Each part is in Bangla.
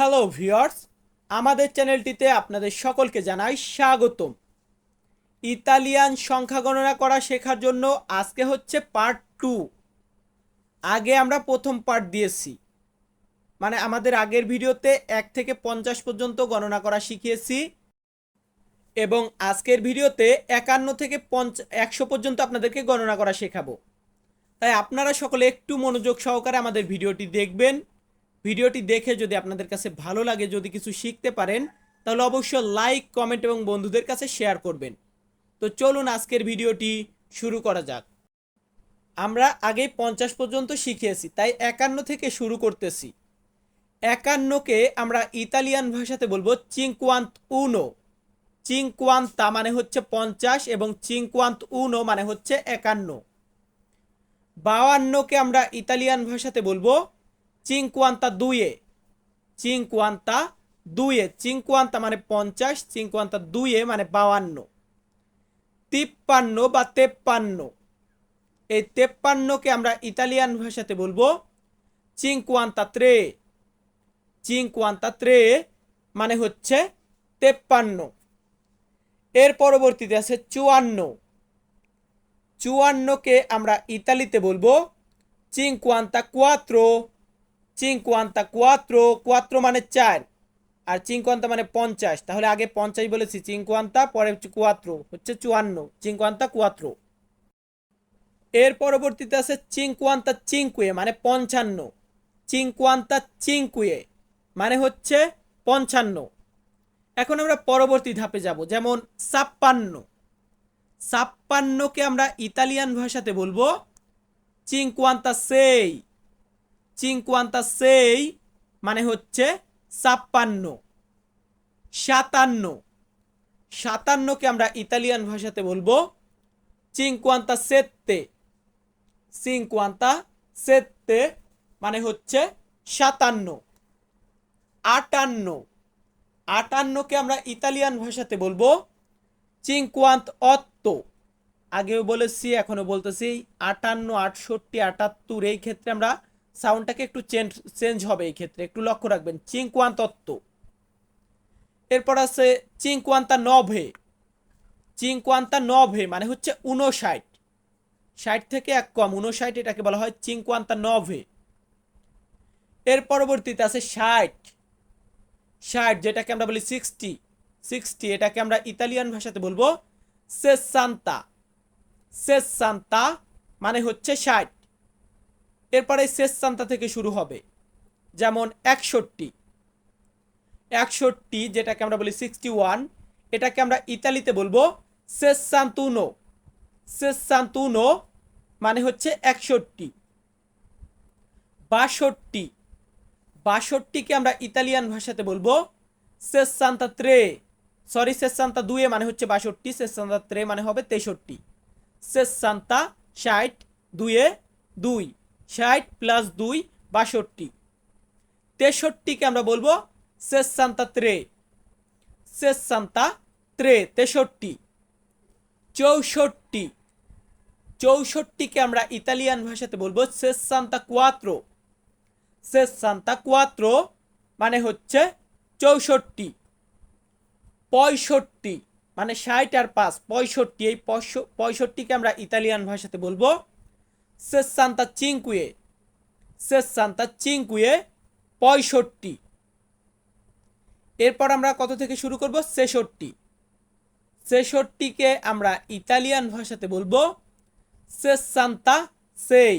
হ্যালো ভিউয়ার্স আমাদের চ্যানেলটিতে আপনাদের সকলকে জানাই স্বাগতম। ইতালিয়ান সংখ্যা গণনা করা শেখার জন্য আজকে হচ্ছে পার্ট টু আগে আমরা প্রথম পার্ট দিয়েছি। মানে আমাদের আগের ভিডিওতে এক থেকে পঞ্চাশ পর্যন্ত গণনা করা শিখিয়েছি। এবং আজকের ভিডিওতে একান্ন থেকে পঞ্চ, একশো পর্যন্ত আপনাদেরকে গণনা করা শেখাবো। তাই আপনারা সকলে একটু মনোযোগ সহকারে আমাদের ভিডিওটি দেখবেন। ভিডিওটি দেখে যদি আপনাদের কাছে ভালো লাগে, যদি কিছু শিখতে পারেন, তাহলে অবশ্যই লাইক, কমেন্ট এবং বন্ধুদের কাছে শেয়ার করবেন। তো চলুন আজকের ভিডিওটি শুরু করা যাক। আমরা আগে পঞ্চাশ পর্যন্ত শিখিয়েছি, তাই একান্ন থেকে শুরু করতেছি। একান্নকে আমরা ইতালিয়ান ভাষাতে বলব চিংকুয়ান্ত উনো চিংকুয়ান্তা মানে হচ্ছে পঞ্চাশ এবং চিংকুয়ান্ত উনো মানে হচ্ছে একান্ন। বাউান্নকে আমরা ইতালিয়ান ভাষাতে বলব চিংকুয়ান্তা দুইয়ে চিংকুয়ান্তা দুইয়ে চিংকুয়ান্তা মানে পঞ্চাশ চিংকুয়ান্তা দুইয়ে মানে বাউান্ন তিপ্পান্ন বা তেপ্পান্ন এই তেপ্পান্নকে আমরা ইতালিয়ান ভাষাতে বলব চিংকুয়ান্তা ত্রে চিংকুয়ান্তা ত্রে মানে হচ্ছে তেপ্পান্ন এর পরবর্তীতে আছে চুয়ান্ন. চুয়ান্নকে আমরা ইতালিতে বলব চিংকুয়ান্তা কুয়াত্রো চিংকুয়ান্তা কুয়াত্রো কুয়াত্রো মানে চার, আর চিংকুয়ান্তা মানে পঞ্চাশ। তাহলে আগে পঞ্চাশ বলেছি চিংকুয়ান্তা পরে কুয়াত্রো হচ্ছে চুয়ান্ন চিংকুয়ান্তা কুয়াত্রো এর পরবর্তীতে আছে চিংকুয়ান্তা চিংকুয়ে মানে পঞ্চান্ন। চিংকুয়ান্তা চিংকুয়ে মানে হচ্ছে পঞ্চান্ন। এখন আমরা পরবর্তী ধাপে যাব, যেমন ছাপ্পান্ন। ছাপ্পান্নকে আমরা ইতালিয়ান ভাষাতে বলব চিংকুয়ান্তা সেই চিংকুয়ান্তা সেই মানে হচ্ছে ছাপ্পান্ন, সাতান্ন। সাতান্নকে আমরা ইতালিয়ান ভাষাতে বলব চিংকুয়ান্তা সেত্তে চিংকুয়ান্তা সেত্তে মানে হচ্ছে সাতান্ন। আটান্ন। আটান্নকে আমরা ইতালিয়ান ভাষাতে বলব চিংকুয়ান্ত অত্ত আগেও বলেছি, এখনও বলতেছি, আটান্ন, আটষট্টি, আটাত্তর, এই ক্ষেত্রে আমরা সাউন্ডটাকে একটু চেঞ্জ চেঞ্জ হবে এই ক্ষেত্রে। একটু লক্ষ্য রাখবেন চিংকুয়ান্ত তত্ত্ব। এরপর আছে চিংকুয়ান্তা নভে। চিংকুয়ান্তা নভে মানে হচ্ছে উনষাট ষাট থেকে এক কম উনষাট এটাকে বলা হয় চিংকুয়ান্তা নভে। এর পরবর্তীতে আছে ষাট। ষাট, যেটাকে আমরা বলি সিক্সটি। সিক্সটি, এটাকে আমরা ইতালিয়ান ভাষাতে বলব সেসান্তা। সেসান্তা মানে হচ্ছে ষাট। এরপরে সেসান্তা থেকে শুরু হবে। যেমন একষট্টি। একষট্টি যেটাকে আমরা বলি সিক্সটি ওয়ান এটাকে আমরা ইতালিতে বলব সেসান্তুনো সেসান্তুনো মানে হচ্ছে একষট্টি। বাষট্টি। বাষট্টিকে আমরা ইতালিয়ান ভাষাতে বলব শেষ সেসান্তা ত্রে সরি শেষ সেসান্তা দুয়ে মানে হচ্ছে বাষট্টি শেষ সেসান্তা ত্রে মানে হবে তেষট্টি। শেষ সেসান্তা ষাট দুয়ে দুই। ষাট প্লাস দুই, বাষট্টি। তেষট্টিকে আমরা বলব সেসান্তা ত্রে সেসান্তা ত্রে তেষট্টি। চৌষট্টি। চৌষট্টিকে আমরা ইতালিয়ান ভাষাতে বলব সেসান্তা কুয়াত্রো সেসান্তা কুয়াত্রো মানে হচ্ছে চৌষট্টি। পঁয়ষট্টি মানে ষাট আর পাঁচ, পঁয়ষট্টি। এই পঁয়ষট্টিকে আমরা ইতালিয়ান ভাষাতে বলব সেসান্তা চিংকুয়ে সেসান্তা চিংকুয়ে পঁয়ষট্টি এরপর আমরা কত থেকে শুরু করব? ছেষট্টি। ছেষট্টিকে আমরা ইতালিয়ান ভাষাতে বলব সেসান্তা সেই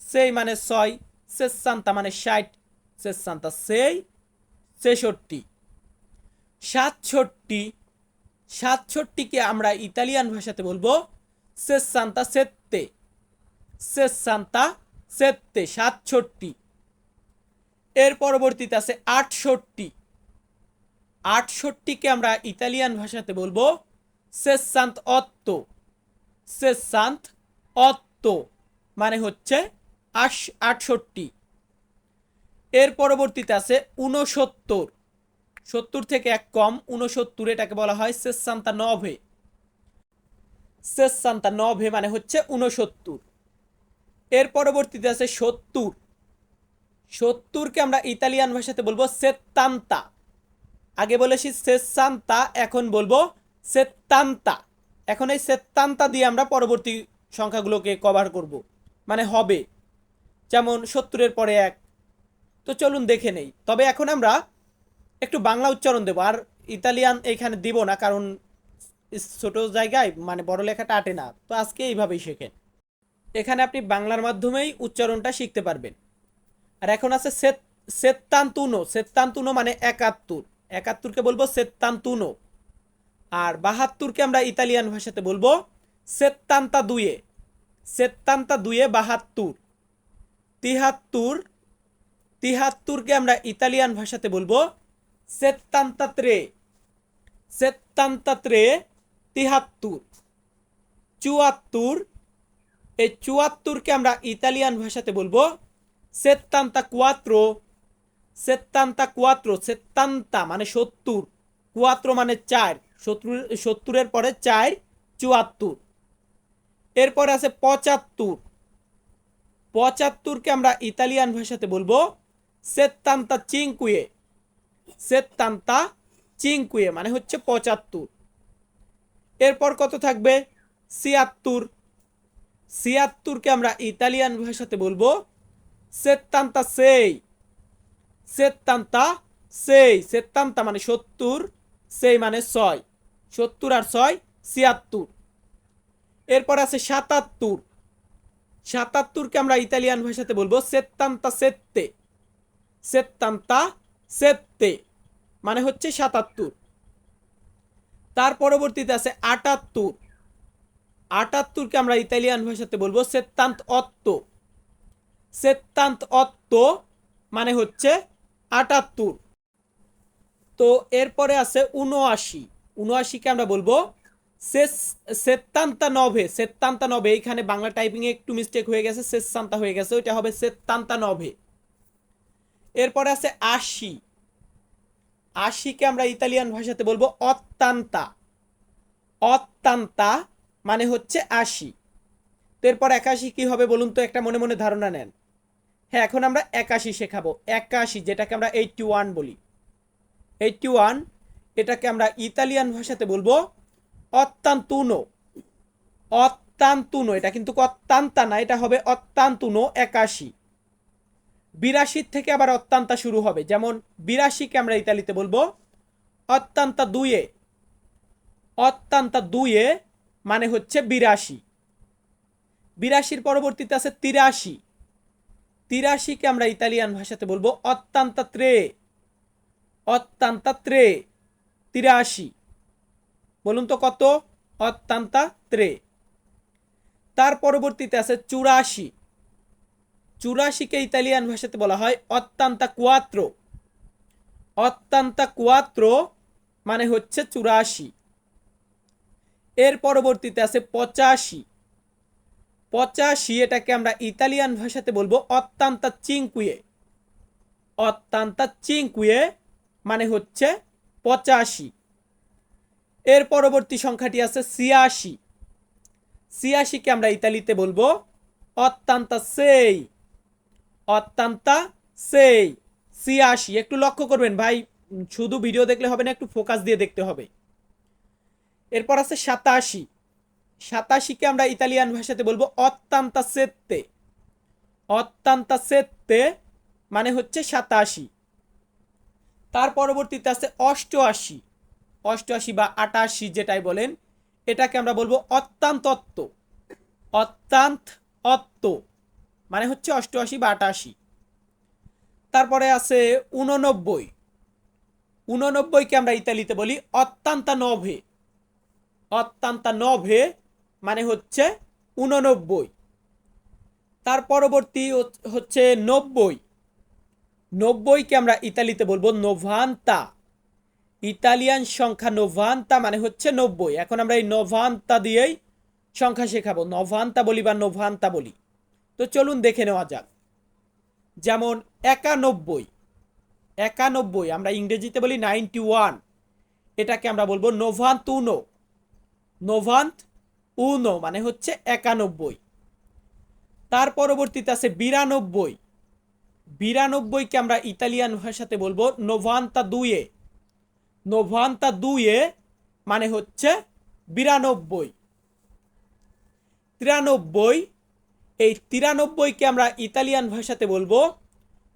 সেই মানে ছয় সেসান্তা মানে ষাট সেসান্তা সেই ছেষট্টি। সাতষট্টি। সাতষট্টিকে আমরা ইতালিয়ান ভাষাতে বলব সেসান্তা সেত্তে সেসান্তা সেত্তে সাতষট্টি। এর পরবর্তীতে আছে আটষট্টি। আটষট্টিকে আমরা ইতালিয়ান ভাষাতে বলব সেসান্ত অত্ত। সেসান্ত অত্ত মানে হচ্ছে আশ আটষট্টি। এর পরবর্তীতে আছে উনসত্তর সত্তর থেকে এক কম উনসত্তর এটাকে বলা হয় সেসান্তা নভে। সেসান্তা নভে মানে হচ্ছে উনসত্তর এর পরবর্তীতে আছে সত্তর। সত্তরকে আমরা ইতালিয়ান ভাষাতে বলব সেত্তান্তা। আগে বলেছি সেসান্তা, এখন বলব সেত্তান্তা। এখন এই সেত্তান্তা দিয়ে আমরা পরবর্তী সংখ্যাগুলোকে কভার করব। মানে হবে। যেমন সত্তরের পরে এক। তো চলুন দেখে নেই। তবে এখন আমরা একটু বাংলা উচ্চারণ দেবো। আর ইতালিয়ান এখানে দিব না, কারণ ছোট জায়গায় মানে বড় লেখাটা আটে না। তো আজকে এইভাবেই শেখেন। এখানে আপনি বাংলার মাধ্যমেই উচ্চারণটা শিখতে পারবেন। আর এখন আছে সেত, সেত্তান্তুনো সেত্তান্তুনো মানে একাত্তর। একাত্তরকে বলব সেত্তান্তুনো। আর বাহাত্তরকে আমরা ইতালিয়ান ভাষাতে বলব সেত্তান্তা দুয়ে সেত্তান্তা দুয়ে বাহাত্তর। তিহাত্তর, তিহাত্তরকে আমরা ইতালিয়ান ভাষাতে বলব সেত্তান্তা ত্রে সেত্তান্তা ত্রে তিহাত্তর। চুয়াত্তর এই চুয়াত্তরকে আমরা ইতালিয়ান ভাষাতে বলব সেত্তান্তা কুয়াত্রো সেত্তান্তা কুয়াত্রো, সেত্তান্তা মানে সত্তর, কুয়াত্রো মানে চার, সত্তর, সত্তরের পরে চার, চুয়াত্তর। এরপর আছে পঁচাত্তর। পঁচাত্তরকে আমরা ইতালিয়ান ভাষাতে বলব সেত্তান্তা চিংকুয়ে সেত্তান্তা চিংকুয়ে মানে হচ্ছে পঁচাত্তর। এরপর কত থাকবে? ছিয়াত্তর। ছিয়াত্তরকে আমরা ইতালিয়ান ভাষাতে বলব সেত্তান্তা সেই সেত্তান্তা সেই সেত্তান্তা মানে সত্তর, সেই মানে ছয়, সত্তর আর ছয়, ছিয়াত্তর। এরপর আছে সাতাত্তর। সাতাত্তরকে আমরা ইতালিয়ান ভাষাতে বলব সেত্তান্তা সেত্তে সেত্তান্তা সেত্তে মানে হচ্ছে সাতাত্তর। তার পরবর্তীতে আছে আটাত্তর। আটাত্তরকে আমরা ইতালিয়ান ভাষাতে বলব সেত্তান্ত অত্ত। সেত্তান্ত অত্ত মানে হচ্ছে আটাত্তর। তো এরপরে আছে উনআশি উনআশিকে আমরা বলব সেত্তান্তা নভে। সেত্তান্তা নভে, এইখানে বাংলা টাইপিংয়ে একটু মিস্টেক হয়ে গেছে, সেসান্তা হয়ে গেছে, ওইটা হবে সেত্তান্তা নভে। এরপরে আছে আশি। আশিকে আমরা ইতালিয়ান ভাষাতে বলব অত্তান্তা। অত্তান্তা মানে হচ্ছে আশি। এরপর একাশি কি হবে বলুন তো, একটা মনে মনে ধারণা নেন। হ্যাঁ এখন আমরা একাশি শেখাবো। একাশি, যেটাকে আমরা এইটটি ওয়ান বলি। এইটটি ওয়ান এটাকে আমরা ইতালিয়ান ভাষাতে বলব অত্যান্তুনো অত্যান্তুনো এটা কিন্তু অত্যান্তা না, এটা হবে অত্যান্তুনো একাশি। বিরাশির থেকে আবার অত্যান্তা শুরু হবে। যেমন বিরাশিকে আমরা ইতালিতে বলব অত্যান্তা দুয়ে। অত্যান্তা দুয়ে মানে হচ্ছে বিরাশি। বিরাশির পরবর্তীতে আছে তিরাশি। তিরাশিকে আমরা ইতালিয়ান ভাষাতে বলব অত্যান্তা ত্রে অত্যান্তা ত্রে তিরাশি। বলুন তো কত? অত্যান্তা ত্রে তার পরবর্তীতে আছে চুরাশি। চুরাশিকে ইতালিয়ান ভাষাতে বলা হয় অত্যান্তা কুয়াত্র অত্যান্তা কুয়াত্রো মানে হচ্ছে চুরাশি। এর পরবর্তীতে আছে পঁচাশি। পঁচাশি এটাকে আমরা ইতালিয়ান ভাষাতে বলব অত্যান্তা চিংকুয়ে অত্যান্তা চিংকুয়ে মানে হচ্ছে পঁচাশি। এর পরবর্তী সংখ্যাটি আছে ছিয়াশি। ছিয়াশিকে আমরা ইতালিতে বলব অত্যান্তা সেই অত্যান্তা সেই ছিয়াশি। একটু লক্ষ্য করবেন ভাই, শুধু ভিডিও দেখলে হবে না, একটু ফোকাস দিয়ে দেখতে হবে। এরপর আছে সাতাশি। সাতাশিকে আমরা ইতালিয়ান ভাষাতে বলব অত্যান্তা সেত্তে। অত্যান্তা সেত্তে মানে হচ্ছে সাতাশি। তার পরবর্তীতে আছে অষ্টআশি। অষ্টআশি বা আটাশি যেটাই বলেন, এটাকে আমরা বলব অত্যান্ত অত্ত অত্যান্ত অত্ত মানে হচ্ছে অষ্টআশি বা আটাশি। তারপরে আছে উননব্বই উননব্বইকে আমরা ইতালিতে বলি অত্যান্তা নভে। অত্যান্তা নভে মানে হচ্ছে উননব্বই তার পরবর্তী হচ্ছে নব্বই। নব্বইকে আমরা ইতালিতে বলব নোভান্তা। ইতালিয়ান সংখ্যা নোভান্তা মানে হচ্ছে নব্বই। এখন আমরা এই নোভান্তা দিয়েই সংখ্যা শেখাবো। নভান্তা বলি বা নোভান্তা বলি। তো চলুন দেখে নেওয়া যাক। যেমন একানব্বই। একানব্বই, আমরা ইংরেজিতে বলি নাইনটি ওয়ান। এটাকে আমরা বলব নোভান্ত উনো নোভান্ত উনো মানে হচ্ছে একানব্বই। তার পরবর্তীতে আছে বিরানব্বই। বিরানব্বইকে আমরা ইতালিয়ান ভাষাতে বলব নোভান্তা দুয়ে নোভান্তা দুয়ে মানে হচ্ছে বিরানব্বই। তিরানব্বই, এই তিরানব্বইকে আমরা ইতালিয়ান ভাষাতে বলব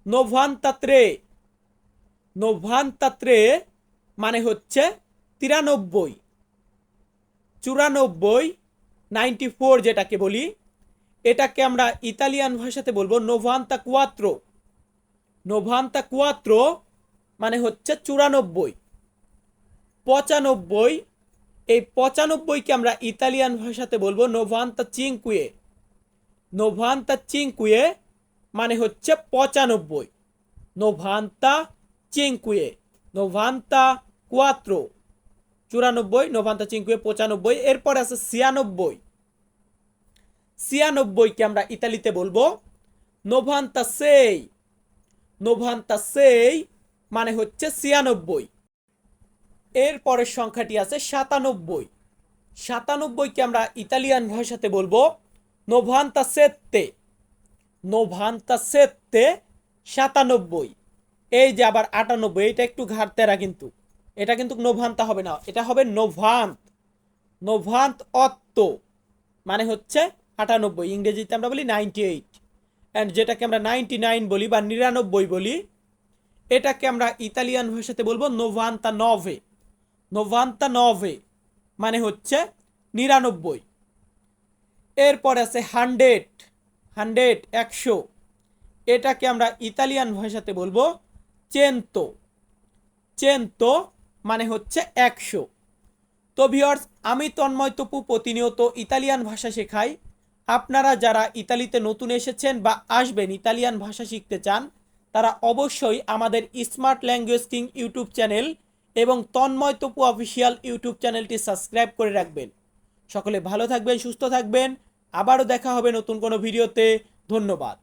নোভান্তাত্রে নোভান্তাত্রে মানে হচ্ছে তিরানব্বই। চুরানব্বই নাইনটি ফোর যেটাকে বলি, এটাকে আমরা ইতালিয়ান ভাষাতে বলব নোভান্তা কুয়াত্রো। নোভান্তা কুয়াত্রো মানে হচ্ছে চুরানব্বই। পঁচানব্বই, এই পঁচানব্বইকে আমরা ইতালিয়ান ভাষাতে বলব নোভান্তা চিংকুয়ে নোভান্তা চিংকুয়ে মানে হচ্ছে পঁচানব্বই। নোভান্তা চিংকুয়ে নোভান্তা কুয়াত্রো। চুরানব্বই নোভান্তা চিংকুয়ে পঁচানব্বই, এরপর আছে ছিয়ানব্বই। ছিয়ানব্বইকে আমরা ইতালিতে বলব। নোভান্তা সেই নোভান্তা সেই মানে হচ্ছে ছিয়ানব্বই। এর পরের সংখ্যাটি আছে সাতানব্বই। সাতানব্বইকে আমরা ইতালিয়ান ভাষাতে বলব নোভান্তা সেত্তে। নোভান্তা সেত্তে সাতানব্বই। এই যে আবার আটানব্বই, এটা একটু ঘাটতেরা কিন্তু। এটা কিন্তু নোভান্তা হবে না, এটা হবে নোভান্ত। নোভান্ত অত্ত মানে হচ্ছে আটানব্বই, ইংরেজিতে আমরা বলি নাইনটি এইট অ্যান্ড যেটাকে আমরা নাইনটি নাইন বলি বা নিরানব্বই বলি, এটাকে আমরা ইতালিয়ান ভাষাতে বলব নোভান্তা নভে। নোভান্তা নভে মানে হচ্ছে নিরানব্বই। এরপর আছে হান্ড্রেড হান্ড্রেড একশো। এটাকে আমরা ইতালিয়ান ভাষাতে বলব চেento চেento মানে হচ্ছে একশো। তো ভিওর্স আমি তন্ময় তপু প্রতিনিয়ত ইতালিয়ান ভাষা শেখাই। আপনারা যারা ইতালিতে নতুন এসেছেন বা আসবেন ইতালিয়ান ভাষা শিখতে চান, তারা অবশ্যই আমাদের smart language king YouTube channel এবং তন্ময় তপু অফিসিয়াল ইউটিউব চ্যানেলটি সাবস্ক্রাইব করে রাখবেন। সকলে ভালো থাকবেন, সুস্থ থাকবেন। আবারও দেখা হবে নতুন কোনো ভিডিওতে ধন্যবাদ।